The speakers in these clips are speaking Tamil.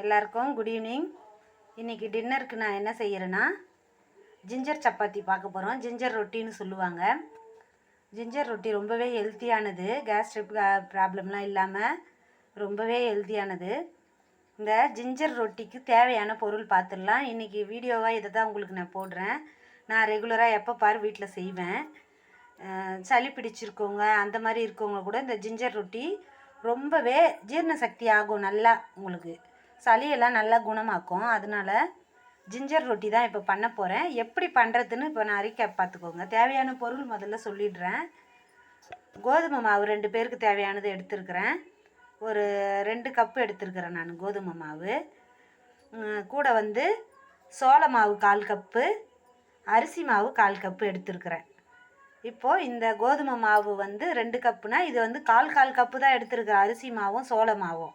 எல்லாருக்கும் குட் ஈவினிங் இன்றைக்கி டின்னருக்கு நான் என்ன செய்கிறேன்னா ஜிஞ்சர் சப்பாத்தி பார்க்க போகிறோம் ஜிஞ்சர் ரொட்டின்னு சொல்லுவாங்க. ஜிஞ்சர் ரொட்டி ரொம்பவே ஹெல்த்தியானது கேஸ்ட்ரிக் ப்ராப்ளம்லாம் இல்லாமல் ரொம்பவே ஹெல்த்தியானது இந்த ஜிஞ்சர் ரொட்டிக்கு தேவையான பொருள் பார்த்துடலாம் இன்றைக்கி வீடியோவாக இதை தான் உங்களுக்கு நான் போடுறேன். நான் ரெகுலராக எப்போ பார் வீட்டில் செய்வேன். சளி பிடிச்சிருக்கவங்க அந்த மாதிரி இருக்கவங்க கூட இந்த ஜிஞ்சர் ரொட்டி ரொம்பவே ஜீரண சக்தி ஆகும் நல்லா உங்களுக்கு. சளியெல்லாம் நல்லா குணமாக்கும். அதனால ஜிஞ்சர் ரொட்டி தான் இப்போ பண்ண போகிறேன் எப்படி பண்ணுறதுன்னு இப்போ நான் அறிக்கை பார்த்துக்கோங்க. தேவையான பொருள் முதல்ல சொல்லிடுறேன். கோதுமை மாவு ரெண்டு பேருக்கு தேவையானது எடுத்துருக்கிறேன். ஒரு ரெண்டு கப்பு எடுத்துருக்கிறேன் நான் கோதுமை மாவு. கூட வந்து சோள மாவு கால் கப்பு அரிசி மாவு கால் கப்பு எடுத்துருக்கிறேன். இப்போது இந்த கோதுமை மாவு வந்து ரெண்டு கப்புனா இது வந்து கால் கால் கப்பு தான் எடுத்துருக்கிறேன் அரிசி மாவும் சோள மாவும்.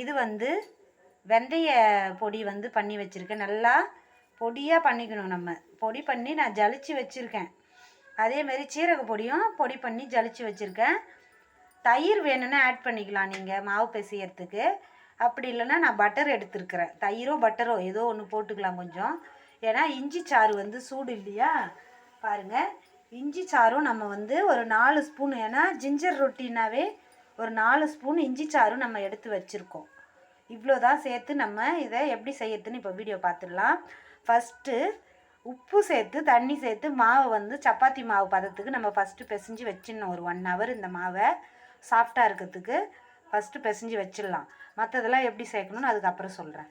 இது வந்து வெந்தய பொடி வந்து பண்ணி வச்சுருக்கேன். நல்லா பொடியாக பண்ணிக்கணும் நம்ம. பொடி பண்ணி நான் ஜலிச்சு வச்சுருக்கேன். அதேமாரி சீரக பொடியும் பொடி பண்ணி ஜலிச்சு வச்சுருக்கேன். தயிர் வேணும்னா ஆட் பண்ணிக்கலாம் நீங்கள் மாவு பிசையறதுக்கு. அப்படி இல்லைன்னா நான் பட்டர் எடுத்துருக்குறேன். தயிரோ பட்டரோ ஏதோ ஒன்று போட்டுக்கலாம் கொஞ்சம். ஏன்னா இஞ்சி சாறு வந்து சூடு இல்லையா? பாருங்கள் இஞ்சி சாறும் நம்ம வந்து ஒரு நாலு ஸ்பூன் ஏன்னா ஜிஞ்சர் ரொட்டினாவே ஒரு நாலு ஸ்பூன் இஞ்சி சாறும் நம்ம எடுத்து வச்சுருக்கோம். இவ்வளோ தான் சேர்த்து நம்ம இதை எப்படி செய்யறதுன்னு இப்போ வீடியோ பார்த்துடலாம். ஃபஸ்ட்டு உப்பு சேர்த்து தண்ணி சேர்த்து மாவை வந்து சப்பாத்தி மாவு பதத்துக்கு நம்ம ஃபஸ்ட்டு பிசைஞ்சு வச்சிடணும். ஒரு ஒன் ஹவர் இந்த மாவை சாஃப்டாக இருக்கிறதுக்கு ஃபஸ்ட்டு பிசைஞ்சு வச்சிடலாம். மற்றதெல்லாம் எப்படி சேர்க்கணும்னு அதுக்கப்புறம் சொல்கிறேன்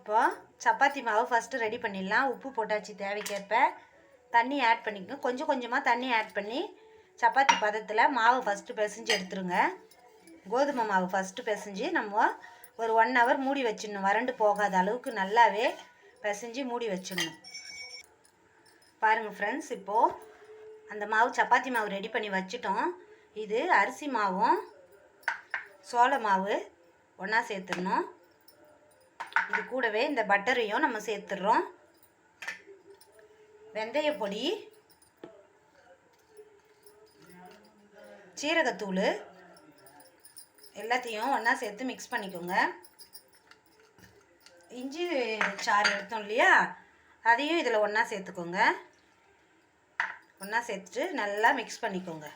இப்போ சப்பாத்தி மாவு ஃபஸ்ட்டு ரெடி பண்ணிடலாம். உப்பு போட்டாச்சு தேவைக்கேற்ப. தண்ணி ஆட் பண்ணிக்கணும். கொஞ்சம் கொஞ்சமாக தண்ணி ஆட் பண்ணி சப்பாத்தி பதத்தில் மாவு ஃபஸ்ட்டு பிசைஞ்சு எடுத்துருங்க. கோதுமை மாவு ஃபஸ்ட்டு பிசைஞ்சு நம்ம ஒரு ஒன் ஹவர் மூடி வச்சிடணும். வறண்டு போகாத அளவுக்கு நல்லாவே பிசைஞ்சு மூடி வச்சிடணும். பாருங்கள் ஃப்ரெண்ட்ஸ் இப்போது அந்த மாவு சப்பாத்தி மாவு ரெடி பண்ணி வச்சிட்டோம். இது அரிசி மாவும் சோள மாவு ஒன்றா சேர்த்துடணும். இது கூடவே இந்த பட்டரையும் நம்ம சேர்த்துடுறோம். வெந்தய பொடி சீரகத்தூள் எல்லாத்தையும் ஒன்றா சேர்த்து மிக்ஸ் பண்ணிக்கோங்க. இஞ்சி சாறு எடுத்தோம் இல்லையா? அதையும் இதில் ஒன்றா சேர்த்துக்கோங்க. ஒன்றா சேர்த்துட்டு நல்லா மிக்ஸ் பண்ணிக்கோங்க.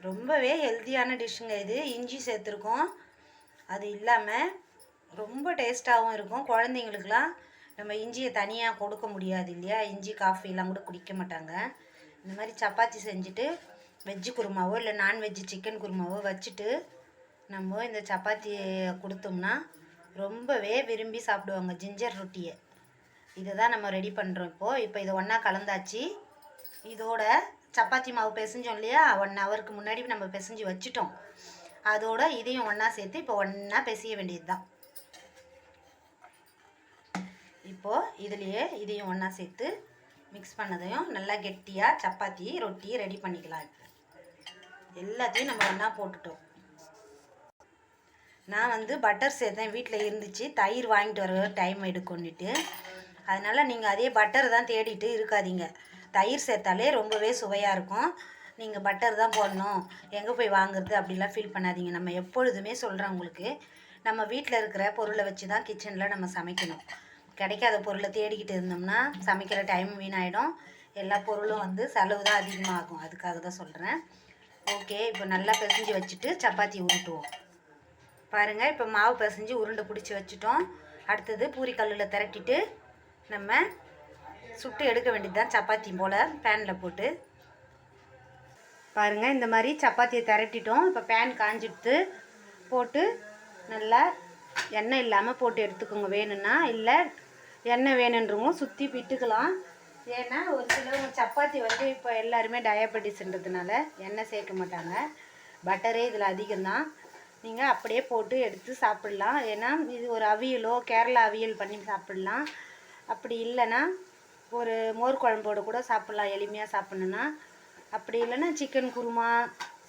ரொம்பவே ஹெல்த்தியான டிஷ்ஷுங்க இது. இஞ்சி சேர்த்துருக்கோம். அது இல்லாமல் ரொம்ப டேஸ்ட்டாகவும் இருக்கும். குழந்தைங்களுக்குலாம் நம்ம இஞ்சியை தனியாக கொடுக்க முடியாது இல்லையா? இஞ்சி காஃபிலாம் கூட குடிக்க மாட்டாங்க. இந்த மாதிரி சப்பாத்தி செஞ்சுட்டு வெஜ்ஜு குருமாவோ இல்லை நான்வெஜ்ஜு சிக்கன் குருமாவோ வச்சுட்டு நம்ம இந்த சப்பாத்தியை கொடுத்தோம்னா ரொம்பவே விரும்பி சாப்பிடுவாங்க ஜிஞ்சர் ரொட்டியை. இதை தான் நம்ம ரெடி பண்ணுறோம் இப்போது இப்போ இதை ஒன்றா கலந்தாச்சு. இதோட சப்பாத்தி மாவு பிசைஞ்சோம் இல்லையா? ஒன் ஹவருக்கு முன்னாடி நம்ம பிசைஞ்சு வச்சுட்டோம். அதோட இதையும் ஒன்றா சேர்த்து இப்போ ஒன்றா பிசைய வேண்டியது தான் இப்போது இதுலேயே இதையும் ஒன்றா சேர்த்து மிக்ஸ் பண்ணதையும் நல்லா கெட்டியாக சப்பாத்தி ரொட்டி ரெடி பண்ணிக்கலாம் இப்போ. எல்லாத்தையும் நம்ம ஒன்றா போட்டுட்டோம். நான் வந்து பட்டர் சேர்த்தேன். வீட்டில் இருந்துச்சு. தயிர் வாங்கிட்டு வர டைம் எடுக்கும்னுட்டு. அதனால் நீங்கள் அதே பட்டர் தான் தேடிட்டு இருக்காதீங்க. தயிர் சேர்த்தாலே ரொம்பவே சுவையாக இருக்கும். நீங்கள் பட்டர் தான் போடணும். எங்கே போய் வாங்குறது அப்படிலாம் ஃபீல் பண்ணாதீங்க. நம்ம எப்பொழுதுமே சொல்கிறேன் உங்களுக்கு. நம்ம வீட்டில் இருக்கிற பொருளை வச்சு தான் கிச்சனில் நம்ம சமைக்கணும். கிடைக்காத பொருளை தேடிக்கிட்டு இருந்தோம்னா சமைக்கிற டைம் வீணாயிடும். எல்லா பொருளும் வந்து செலவு தான் அதிகமாகும். அதுக்காக தான் சொல்கிறேன் ஓகே இப்போ நல்லா பிசைஞ்சு வச்சுட்டு சப்பாத்தி உருட்டுவோம். பாருங்கள் இப்போ மாவு பிசைஞ்சு உருண்டை பிடிச்சி வச்சுட்டோம். அடுத்தது பூரி கல்லில் திரட்டிட்டு நம்ம சுட்டு எடுக்க வேண்டியது தான் சப்பாத்தி போல் பேனில் போட்டு. பாருங்கள் இந்த மாதிரி சப்பாத்தியை திரட்டிட்டோம். இப்போ பேன் காஞ்சிடுத்து போட்டு நல்லா எண்ணெய் இல்லாமல் போட்டு எடுத்துக்கோங்க. வேணும்னா இல்லை எண்ணெய் வேணுன்றமோ சுற்றி பிட்டுக்கலாம் ஏன்னா ஒரு சிலவங்க சப்பாத்தி வந்து இப்போ எல்லாருமே டயபெட்டிஸ்ன்றதுனால எண்ணெய் சேர்க்க மாட்டாங்க. பட்டரே இதில் அதிகம்தான். நீங்கள் அப்படியே போட்டு எடுத்து சாப்பிட்லாம். ஏன்னா இது ஒரு அவியலோ கேரளா அவியல் பண்ணி சாப்பிட்லாம். அப்படி இல்லைன்னா ஒரு மோர் குழம்போட கூட சாப்பிட்லாம் எளிமையாக சாப்பிட்ணுன்னா அப்படி இல்லைன்னா சிக்கன் குருமா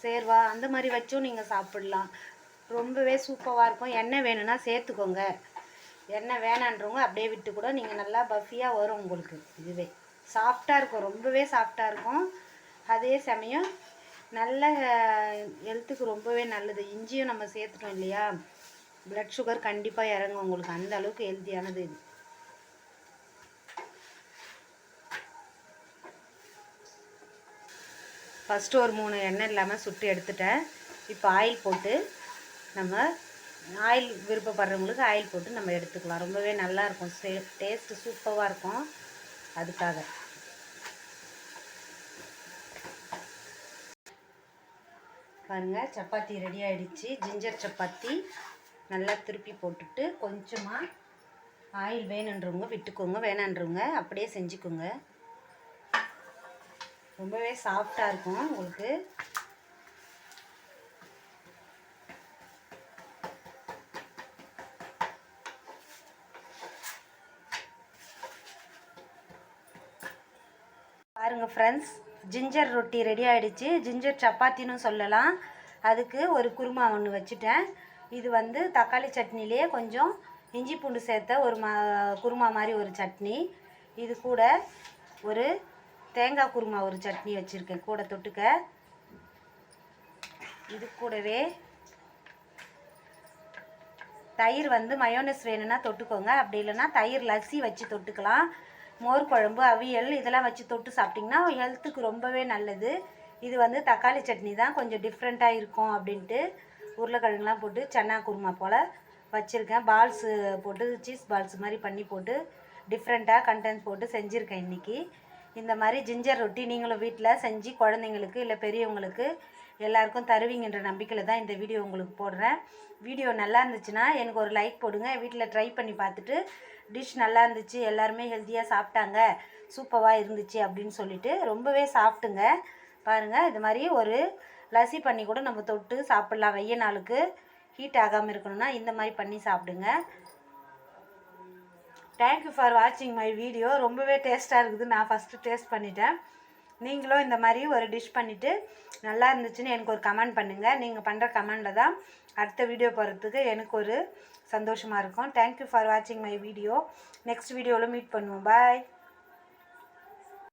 சேர்வா அந்த மாதிரி வச்சும் நீங்கள் சாப்பிட்லாம். ரொம்பவே சூப்பராக இருக்கும். எண்ணெய் வேணும்னா சேர்த்துக்கோங்க. எண்ணெய் வேணான்றவங்க அப்படியே விட்டு கூட நீங்கள் நல்லா பஃபியாக வரும் உங்களுக்கு இதுவே. சாஃப்டாக இருக்கும் ரொம்பவே சாஃப்டாக இருக்கும். அதே சமயம் நல்ல ஹெல்த்துக்கு ரொம்பவே நல்லது. இஞ்சியும் நம்ம சேர்த்துட்டோம் இல்லையா? பிளட் சுகர் கண்டிப்பாக இறங்கும் உங்களுக்கு. அந்த அளவுக்கு ஹெல்த்தியானது இது. ஃபஸ்ட்டு ஒரு மூணு எண்ணெய் இல்லாமல் சுட்டு எடுத்துட்டேன். இப்போ ஆயில் போட்டு நம்ம ஆயில் விருப்பப்படுறவங்களுக்கு ஆயில் போட்டு நம்ம எடுத்துக்கலாம். ரொம்பவே நல்லாயிருக்கும். சே டேஸ்ட்டு சூப்பராக இருக்கும் அதுக்காக. பாருங்கள் சப்பாத்தி ரெடி ஆகிடுச்சு ஜிஞ்சர் சப்பாத்தி நல்லா திருப்பி போட்டுட்டு கொஞ்சமாக ஆயில் வேணுன்றவங்க விட்டுக்கோங்க. வேணான்றவங்க அப்படியே செஞ்சுக்கோங்க. ரொம்பவே சாஃப்டாக இருக்கும் உங்களுக்கு. பாருங்கள் ஃப்ரெண்ட்ஸ் ஜிஞ்சர் ரொட்டி ரெடி ஆகிடுச்சு ஜிஞ்சர் சப்பாத்தின்னு சொல்லலாம். அதுக்கு ஒரு குருமா ஒன்று வச்சுட்டேன். இது வந்து தக்காளி சட்னிலே கொஞ்சம் இஞ்சி பூண்டு சேர்த்த ஒரு மா குருமா மாதிரி ஒரு சட்னி. இது கூட ஒரு தேங்காய் குருமா ஒரு சட்னி வச்சுருக்கேன். கூட தொட்டுக்க. இது கூடவே தயிர் வந்து மயோனஸ் வேணும்னா தொட்டுக்கோங்க. அப்படி இல்லைன்னா தயிர் லஸ்ஸி வச்சு தொட்டுக்கலாம். மோர் குழம்பு அவியல் இதெல்லாம் வச்சு தொட்டு சாப்பிட்டிங்கன்னா ஹெல்த்துக்கு ரொம்பவே நல்லது. இது வந்து தக்காளி சட்னி தான் கொஞ்சம் டிஃப்ரெண்ட்டாக இருக்கும் அப்படின்ட்டு உருளைக்கிழங்குலாம் போட்டு சன்னா குருமா போல் வச்சுருக்கேன். பால்ஸு போட்டு சீஸ் பால்ஸ் மாதிரி பண்ணி போட்டு டிஃப்ரெண்ட்டாக கண்டென்ட் போட்டு செஞ்சுருக்கேன் இன்றைக்கி இந்த மாதிரி ஜிஞ்சர் ரொட்டி நீங்களும் வீட்டில் செஞ்சு குழந்தைங்களுக்கு இல்லை பெரியவங்களுக்கு எல்லாருக்கும் தருவீங்கன்ற நம்பிக்கையில் தான் இந்த வீடியோ உங்களுக்கு போடுறேன். வீடியோ நல்லா இருந்துச்சுன்னா எனக்கு ஒரு லைக் போடுங்க. வீட்டில் ட்ரை பண்ணி பார்த்துட்டு டிஷ் நல்லா இருந்துச்சு எல்லாருமே ஹெல்த்தியாக சாப்பிட்டாங்க சூப்பராக இருந்துச்சு அப்படின்னு சொல்லிட்டு ரொம்பவே சாப்பிட்டுங்க. பாருங்கள் இது மாதிரி ஒரு லசி பண்ணி கூட நம்ம தொட்டு சாப்பிட்லாம். வெய்ய நாளுக்கு ஹீட் ஆகாமல் இருக்கணும்னா இந்த மாதிரி பண்ணி சாப்பிடுங்க. தேங்க்யூ ஃபார் வாட்சிங் மை வீடியோ ரொம்பவே டேஸ்ட்டாக இருக்குது. நான் ஃபஸ்ட்டு டேஸ்ட் பண்ணிட்டேன். நீங்களும் இந்த மாதிரி ஒரு டிஷ் பண்ணிவிட்டு நல்லா இருந்துச்சுன்னு எனக்கு ஒரு கமெண்ட் பண்ணுங்கள் நீங்கள் பண்ணுற கமெண்டில் தான் அடுத்த வீடியோ போகிறதுக்கு எனக்கு ஒரு சந்தோஷமாக இருக்கும். தேங்க்யூ ஃபார் வாட்சிங் மை வீடியோ நெக்ஸ்ட் வீடியோவில் மீட் பண்ணுவோம். பாய்